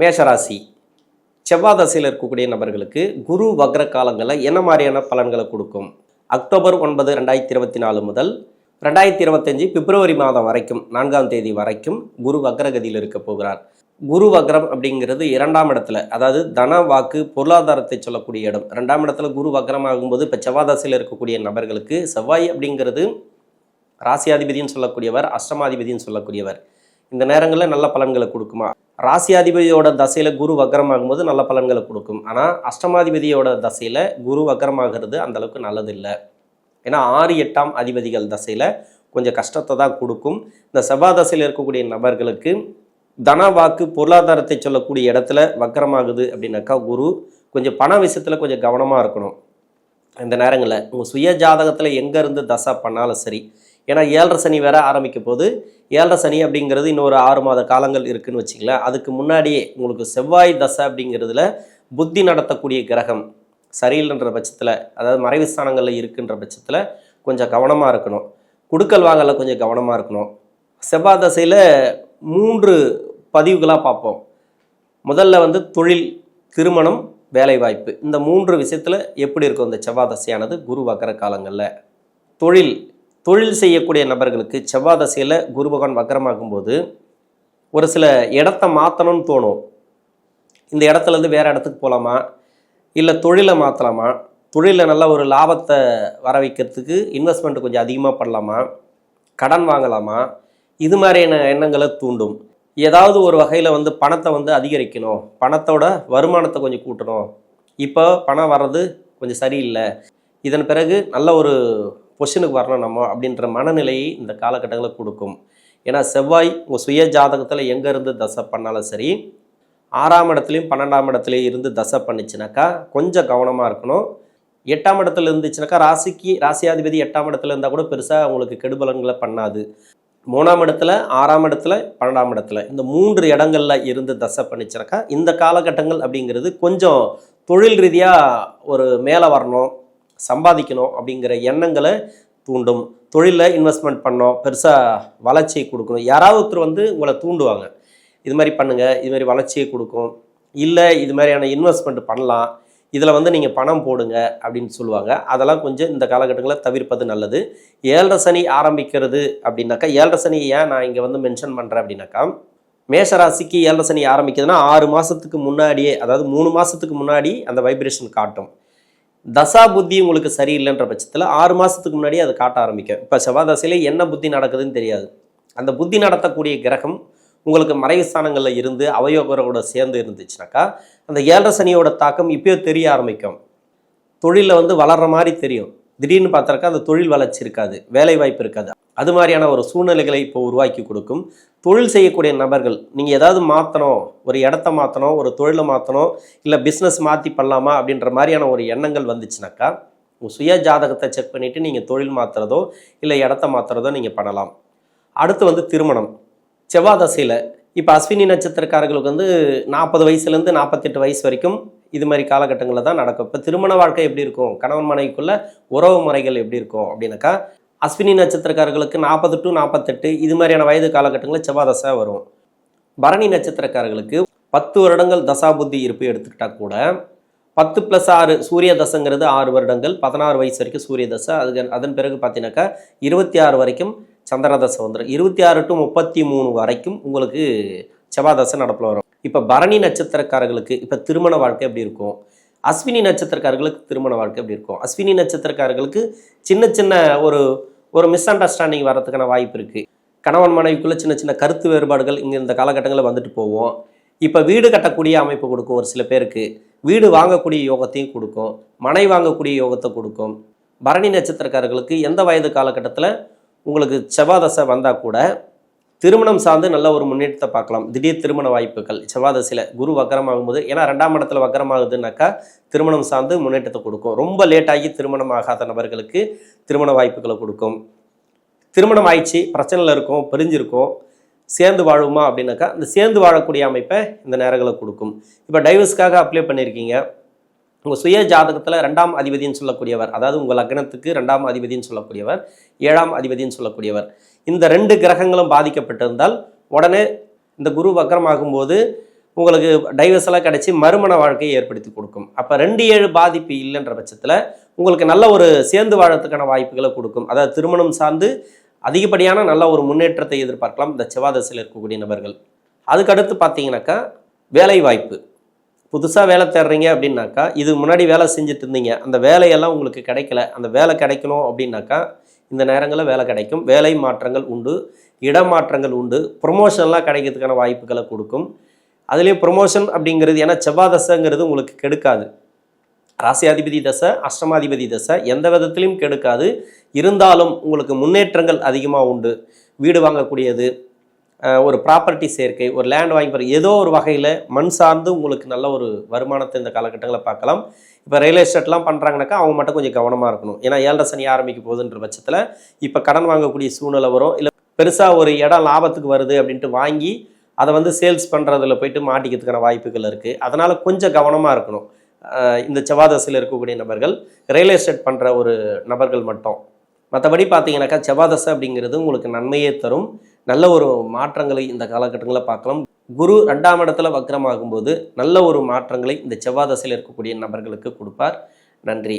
மேஷராசி. செவ்வாய் தசையில் இருக்கக்கூடிய நபர்களுக்கு குரு வக்ர காலங்களில் என்ன மாதிரியான பலன்களை கொடுக்கும்? அக்டோபர் ஒன்பது ரெண்டாயிரத்தி இருபத்தி நாலு முதல் ரெண்டாயிரத்தி இருபத்தஞ்சி பிப்ரவரி மாதம் வரைக்கும் நான்காம் தேதி வரைக்கும் குரு வக்ரகதியில் இருக்க போகிறார். குரு வக்ரம் அப்படிங்கிறது இரண்டாம் இடத்துல அதாவது தன வாக்கு பொருளாதாரத்தை சொல்லக்கூடிய இடம். ரெண்டாம் இடத்துல குரு வக்ரம் ஆகும்போது இப்போ செவ்வாய் தசையில் இருக்கக்கூடிய நபர்களுக்கு செவ்வாய் அப்படிங்கிறது ராசியாதிபதினு சொல்லக்கூடியவர் அஷ்டமாதிபதினு சொல்லக்கூடியவர். இந்த நேரங்களில் நல்ல பலன்களை கொடுக்குமா? ராசியாதிபதியோட தசையில் குரு வக்கரமாகும்போது நல்ல பலன்களை கொடுக்கும். ஆனால் அஷ்டமாதிபதியோட தசையில் குரு வக்கரமாகிறது அந்தளவுக்கு நல்லது இல்லை ஏன்னா ஆறு எட்டாம் அதிபதிகள் தசையில் கொஞ்சம் கஷ்டத்தை தான் கொடுக்கும். இந்த செவ்வாய் தசையில் இருக்கக்கூடிய நபர்களுக்கு தன வாக்கு பொருளாதாரத்தை சொல்லக்கூடிய இடத்துல வக்கரமாகுது அப்படின்னாக்கா குரு கொஞ்சம் பண விஷயத்தில் கொஞ்சம் கவனமாக இருக்கணும். இந்த நேரங்களில் உங்கள் சுய ஜாதகத்தில் எங்கேருந்து தசை பண்ணாலும் சரி ஏன்னா ஏழரை சனி வேற ஆரம்பிக்க போது ஏழரை சனி அப்படிங்கிறது இன்னொரு ஆறு மாத காலங்கள் இருக்குன்னு வச்சுங்களேன் அதுக்கு முன்னாடியே உங்களுக்கு செவ்வாய் தசை அப்படிங்கிறதுல புத்தி நடத்தக்கூடிய கிரகம் சரியில்லைன்ற பட்சத்தில் அதாவது மறைவு ஸ்தானங்களில் இருக்குன்ற பட்சத்தில் கொஞ்சம் கவனமாக இருக்கணும். குடுக்கல் வாங்கல கொஞ்சம் கவனமாக இருக்கணும். செவ்வாய் தசையில் மூன்று பதிவுகளாக பார்ப்போம். முதல்ல வந்து தொழில் திருமணம் வேலைவாய்ப்பு. இந்த மூன்று விஷயத்தில் எப்படி இருக்கும் இந்த செவ்வாய் தசையானது? குரு வக்கர காலங்களில். தொழில் தொழில் செய்யக்கூடிய நபர்களுக்கு செவ்வாய் தசையில் குரு பகவான் வக்கரமாகும்போது ஒரு சில இடத்த மாற்றணும்னு தோணும். இந்த இடத்துலேருந்து வேறு இடத்துக்கு போகலாமா இல்லை தொழிலை மாற்றலாமா தொழிலில் நல்ல ஒரு லாபத்தை வர வைக்கிறதுக்கு இன்வெஸ்ட்மெண்ட் கொஞ்சம் அதிகமாக பண்ணலாமா? கடன் வாங்கலாமா? இது மாதிரியான எண்ணங்களை தூண்டும். ஏதாவது ஒரு வகையில் வந்து பணத்தை வந்து அதிகரிக்கணும். பணத்தோட வருமானத்தை கொஞ்சம் கூட்டணும். இப்போ பணம் வர்றது கொஞ்சம் சரியில்லை. இதன் பிறகு நல்ல ஒரு பொஷனுக்கு வரணும் நம்ம அப்படின்ற மனநிலையை இந்த காலகட்டங்களில் கொடுக்கும். ஏன்னா செவ்வாய் உங்கள் சுய ஜாதகத்தில் எங்கேருந்து தசை பண்ணாலும் சரி ஆறாம் இடத்துலையும் பன்னெண்டாம் இடத்துலையும் இருந்து தசை பண்ணிச்சுனாக்கா கொஞ்சம் கவனமாக இருக்கணும். எட்டாம் இடத்துல இருந்துச்சுனாக்கா ராசிக்கு ராசியாதிபதி எட்டாம் இடத்துல இருந்தால் கூட பெருசாக உங்களுக்கு கெடுபலன்களை பண்ணாது. மூணாம் இடத்துல ஆறாம் இடத்துல பன்னெண்டாம் இடத்துல இந்த மூன்று இடங்களில் இருந்து தசை பண்ணிச்சுனாக்கா இந்த காலகட்டங்கள் அப்படிங்கிறது கொஞ்சம் தொழில் ரீதியாக ஒரு மேலே வரணும். சம்பாதிக்கணும் அப்படிங்கிற எண்ணங்களை தூண்டும். தொழிலில் இன்வெஸ்ட்மெண்ட் பண்ணோம். பெருசாக வளர்ச்சியை கொடுக்கணும். யாராவது ஒருத்தர் வந்து உங்களை தூண்டுவாங்க. இது மாதிரி பண்ணுங்கள் இது மாதிரி வளர்ச்சியை கொடுக்கும். இல்லை இது மாதிரியான இன்வெஸ்ட்மெண்ட் பண்ணலாம். இதில் வந்து நீங்கள் பணம் போடுங்க அப்படின்னு சொல்லுவாங்க. அதெல்லாம் கொஞ்சம் இந்த காலகட்டங்களில் தவிர்ப்பது நல்லது. ஏழரை சனி ஆரம்பிக்கிறது அப்படின்னாக்கா ஏழரை சனி ஏன் நான் இங்கே வந்து மென்ஷன் பண்ணுறேன் அப்படின்னாக்கா மேஷராசிக்கு ஏழரை சனி ஆரம்பிக்குதுன்னா ஆறு மாதத்துக்கு முன்னாடியே அதாவது மூணு மாதத்துக்கு முன்னாடி அந்த வைப்ரேஷன் காட்டும். தசா புத்தி உங்களுக்கு சரியில்லைன்ற பட்சத்தில் ஆறு மாதத்துக்கு முன்னாடியே அது காட்ட ஆரம்பிக்கும். இப்போ செவ்வாய் என்ன புத்தி நடக்குதுன்னு தெரியாது. அந்த புத்தி நடத்தக்கூடிய கிரகம் உங்களுக்கு மறைவு ஸ்தானங்களில் இருந்து அவயோகரோட சேர்ந்து இருந்துச்சுனாக்கா அந்த ஏழரை சனியோட தாக்கம் இப்போயே தெரிய ஆரம்பிக்கும். தொழிலில் வந்து வளர்ற மாதிரி தெரியும். திடீர்னு பார்த்தாக்கா அந்த தொழில் வளர்ச்சி இருக்காது வேலை வாய்ப்பு இருக்காது. அது மாதிரியான ஒரு சூழ்நிலைகளை இப்போ உருவாக்கி கொடுக்கும். தொழில் செய்யக்கூடிய நபர்கள் நீங்கள் ஏதாவது மாற்றணும் ஒரு இடத்த மாற்றணும் ஒரு தொழிலை மாற்றணும் இல்லை பிஸ்னஸ் மாற்றி பண்ணலாமா அப்படின்ற மாதிரியான ஒரு எண்ணங்கள் வந்துச்சுனாக்கா உங்கள் சுய ஜாதகத்தை செக் பண்ணிவிட்டு நீங்கள் தொழில் மாற்றுறதோ இல்லை இடத்த மாற்றுறதோ நீங்கள் பண்ணலாம். அடுத்து வந்து திருமணம். செவ்வாய் தசையில் இப்போ அஸ்வினி நட்சத்திரக்காரர்களுக்கு வந்து நாற்பது வயசுலேருந்து நாற்பத்தெட்டு வயசு வரைக்கும் இது மாதிரி காலகட்டங்களில் தான் நடக்கும். இப்போ திருமண வாழ்க்கை எப்படி இருக்கும்? கணவன் மனைவிக்குள்ள உறவு முறைகள் எப்படி இருக்கும் அப்படின்னாக்கா அஸ்வினி நட்சத்திரக்காரர்களுக்கு நாற்பது டு நாற்பத்தெட்டு இது மாதிரியான வயது காலகட்டங்களில் செவ்வாதசை வரும். பரணி நட்சத்திரக்காரர்களுக்கு பத்து வருடங்கள் தசாபுத்தி இருப்பு எடுத்துக்கிட்டா கூட பத்து ப்ளஸ் ஆறு சூரிய தசைங்கிறது ஆறு வருடங்கள் பதினாறு வயசு வரைக்கும் சூரிய தசை. அது அதன் பிறகு பார்த்தீங்கன்னாக்கா இருபத்தி ஆறு வரைக்கும் சந்திர தசை வந்துடும் இருபத்தி ஆறு டு முப்பத்தி மூணு வரைக்கும் உங்களுக்கு செவ்வாதசை நடப்பில் வரும். இப்போ பரணி நட்சத்திரக்காரர்களுக்கு இப்போ திருமண வாழ்க்கை எப்படி இருக்கும்? அஸ்வினி நட்சத்திரக்காரர்களுக்கு திருமண வாழ்க்கை எப்படி இருக்கும்? அஸ்வினி நட்சத்திரக்காரர்களுக்கு சின்ன சின்ன ஒரு ஒரு மிஸ் அண்டர்ஸ்டாண்டிங் வர்றதுக்கான வாய்ப்பு இருக்குது கணவன் மனைவிக்குள்ளே சின்ன சின்ன கருத்து வேறுபாடுகள் இங்கே இந்த காலகட்டங்களில் வந்துட்டு போவோம். இப்போ வீடு கட்டக்கூடிய அமைப்பு கொடுக்கும் ஒரு சில பேருக்கு. வீடு வாங்கக்கூடிய யோகத்தையும் கொடுக்கும். மனை வாங்கக்கூடிய யோகத்தை கொடுக்கும். பரணி நட்சத்திரக்காரர்களுக்கு எந்த வயது காலகட்டத்தில் உங்களுக்கு செவ்வாதசை வந்தால் கூட திருமணம் சார்ந்து நல்ல ஒரு முன்னேற்றத்தை பார்க்கலாம். திடீர் திருமண வாய்ப்புகள். செவ்வாதசையில் குரு வக்கரமாகும்போது ஏன்னா ரெண்டாம் இடத்துல வக்கரமாகுதுனாக்கா திருமணம் சார்ந்து முன்னேற்றத்தை கொடுக்கும். ரொம்ப லேட்டாகி திருமணம் ஆகாத நபர்களுக்கு திருமண வாய்ப்புகளை கொடுக்கும். திருமணம் ஆயிடுச்சு பிரச்சனையில் இருக்கும் பிரிஞ்சிருக்கும் சேர்ந்து வாழுமா அப்படின்னாக்கா இந்த சேர்ந்து வாழக்கூடிய அமைப்பை இந்த நேரங்களை கொடுக்கும். இப்போ டைவர்ஸ்க்காக அப்ளை பண்ணியிருக்கீங்க. உங்கள் சுய ஜாதகத்தில் ரெண்டாம் அதிபதின்னு சொல்லக்கூடியவர் அதாவது உங்கள் லக்னத்துக்கு ரெண்டாம் அதிபதின்னு சொல்லக்கூடியவர் ஏழாம் அதிபதின்னு சொல்லக்கூடியவர். இந்த ரெண்டு கிரகங்களும் பாதிக்கப்பட்டிருந்தால் உடனே இந்த குரு வக்கரமாகும்போது உங்களுக்கு டைவர்ஸ் எல்லாம் கிடைச்சி மறுமண வாழ்க்கையை ஏற்படுத்தி கொடுக்கும். அப்போ ரெண்டு ஏழு பாதிப்பு இல்லைன்ற பட்சத்தில் உங்களுக்கு நல்ல ஒரு சேர்ந்து வாழறதுக்கான வாய்ப்புகளை கொடுக்கும். அதாவது திருமணம் சார்ந்து அதிகப்படியான நல்ல ஒரு முன்னேற்றத்தை எதிர்பார்க்கலாம் இந்த செவ்வாதசையில் இருக்கக்கூடிய நபர்கள். அதுக்கடுத்து பார்த்தீங்கன்னாக்கா வேலை வாய்ப்பு புதுசாக வேலை தேடுறீங்க அப்படின்னாக்கா இது முன்னாடி வேலை செஞ்சுட்டு இருந்தீங்க அந்த வேலையெல்லாம் உங்களுக்கு கிடைக்கல. அந்த வேலை கிடைக்கணும் அப்படின்னாக்கா இந்த நேரங்களில் வேலை கிடைக்கும். வேலை மாற்றங்கள் உண்டு இடமாற்றங்கள் உண்டு ப்ரொமோஷன்லாம் கிடைக்கிறதுக்கான வாய்ப்புகளை கொடுக்கும். அதுலேயும் ப்ரொமோஷன் அப்படிங்கிறது ஏன்னா செவ்வாதசைங்கிறது உங்களுக்கு கெடுக்காது. ராசியாதிபதி தசை அஷ்டமாதிபதி தசை எந்த விதத்திலையும் கெடுக்காது. இருந்தாலும் உங்களுக்கு முன்னேற்றங்கள் அதிகமாக உண்டு. வீடு வாங்கக்கூடியது ஒரு ப்ராப்பர்ட்டி சேர்க்கை ஒரு லேண்ட் வாங்கி போகிற ஏதோ ஒரு வகையில் மண் சார்ந்து உங்களுக்கு நல்ல ஒரு வருமானத்தை இந்த காலகட்டங்களில் பார்க்கலாம். இப்போ ரியல் எஸ்டேட்லாம் பண்ணுறாங்கனாக்கா அவங்க மட்டும் கொஞ்சம் கவனமாக இருக்கணும். ஏன்னா ஏழரை சனி ஆரம்பிக்க போகுதுன்ற பட்சத்தில் இப்போ கடன் வாங்கக்கூடிய சூழ்நிலை வரும். இல்லை பெருசாக ஒரு இடம் லாபத்துக்கு வருது அப்படின்ட்டு வாங்கி அதை வந்து சேல்ஸ் பண்ணுறதுல போயிட்டு மாட்டிக்கிறதுக்கான வாய்ப்புகள் இருக்குது அதனால் கொஞ்சம் கவனமாக இருக்கணும். இந்த செவ்வாதசையில் இருக்கக்கூடிய நபர்கள் ரியல் எஸ்டேட் பண்ணுற ஒரு நபர்கள் மட்டும். மற்றபடி பார்த்தீங்கன்னாக்கா செவ்வாதசை அப்படிங்கிறது உங்களுக்கு நன்மையே தரும். நல்ல ஒரு மாற்றங்களை இந்த காலகட்டங்களில் பார்க்கலாம். குரு ரெண்டாம் இடத்துல வக்ரமாகும்போது நல்ல ஒரு மாற்றங்களை இந்த செவ்வாதசையில் இருக்கக்கூடிய நபர்களுக்கு கொடுப்பார். நன்றி.